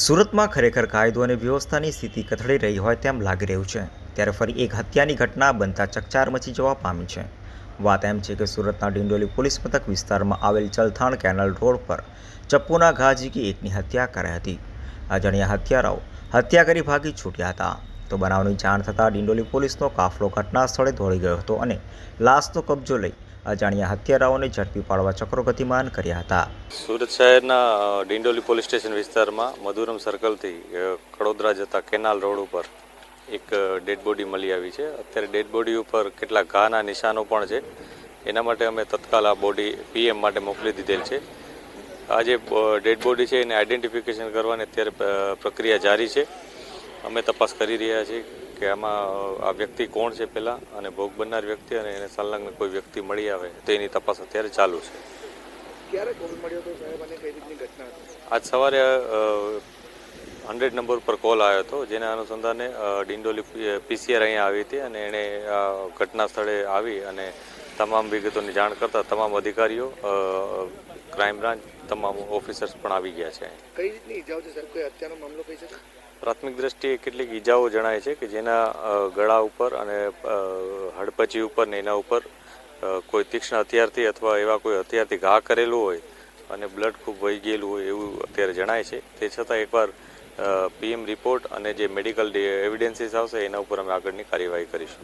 સુરતમાં ખરેખર કાયદો અને વ્યવસ્થાની સ્થિતિ કથળી રહી હોય તેમ લાગી રહ્યું છે. ત્યારે ફરી એક હત્યાની ઘટના બનતા ચકચાર મચી જવા પામી છે. વાત એમ છે કે સુરતના ડિંડોલી પોલીસ મથક વિસ્તારમાં આવેલ ચલથાણ કેનલ રોડ પર ચપ્પુના ઘા ઝીકી એકની હત્યા કરાઈ હતી. અજાણ્યા હત્યારાઓ હત્યા કરી ભાગી છૂટ્યા હતા. તો બનાવની જાણ થતાં ડિંડોલી પોલીસનો કાફલો ઘટના સ્થળે દોડી ગયો હતો અને લાશનો કબજો લઈ અજાણ્યા હત્યારાઓને ઝડપી પાડવા ચક્રો ગતિમાન કર્યા હતા. સુરત શહેરના ડિંડોલી પોલીસ સ્ટેશન વિસ્તારમાં મધુરમ સર્કલથી કડોદરા જતા કેનાલ રોડ ઉપર એક ડેડ બોડી મળી આવી છે. અત્યારે ડેડ બોડી ઉપર કેટલાક ઘાના નિશાનો પણ છે. એના માટે અમે તત્કાલ આ બોડી પીએમ માટે મોકલી દીધેલ છે. આ જે ડેડ બોડી છે એને આઈડેન્ટિફિકેશન કરવાની અત્યારે પ્રક્રિયા જારી છે. અમે તપાસ કરી રહ્યા છીએ કે આમાં આ વ્યક્તિ કોણ છે પહેલાં અને ભોગ બનનાર વ્યક્તિ અને એને સંલગ્ન કોઈ વ્યક્તિ મળી આવે તો એની તપાસ અત્યારે ચાલુ છે. આજ સવારે હંડ્રેડ નંબર ઉપર કોલ આવ્યો હતો જેના અનુસંધાને ડિંડોલી પીસીઆર અહીંયા આવી હતી અને એણે ઘટના સ્થળે આવી અને તમામ વિગતોની જાણ કરતા તમામ અધિકારીઓ ક્રાઇમ બ્રાન્ચ તમામ ઓફિસર્સ પણ આવી ગયા છે કઈ રીતની ઈજાઓ છે સાહેબ કોઈ હત્યાનો મામલો કહી શકે પ્રાથમિક દ્રષ્ટિએ કેટલીક ઈજાઓ જણાય છે કે જેના ગળા ઉપર અને હડપચી ઉપર ને એના ઉપર કોઈ તીક્ષ્ણ હથિયારથી અથવા એવા કોઈ હથિયારથી ઘા કરેલું હોય અને બ્લડ ખૂબ વહી ગયેલું હોય એવું અત્યારે જણાય છે. તે છતાં એકવાર પીએમ રિપોર્ટ અને જે મેડિકલ એવિડન્સીસ આવશે એના ઉપર અમે આગળની કાર્યવાહી કરીશું.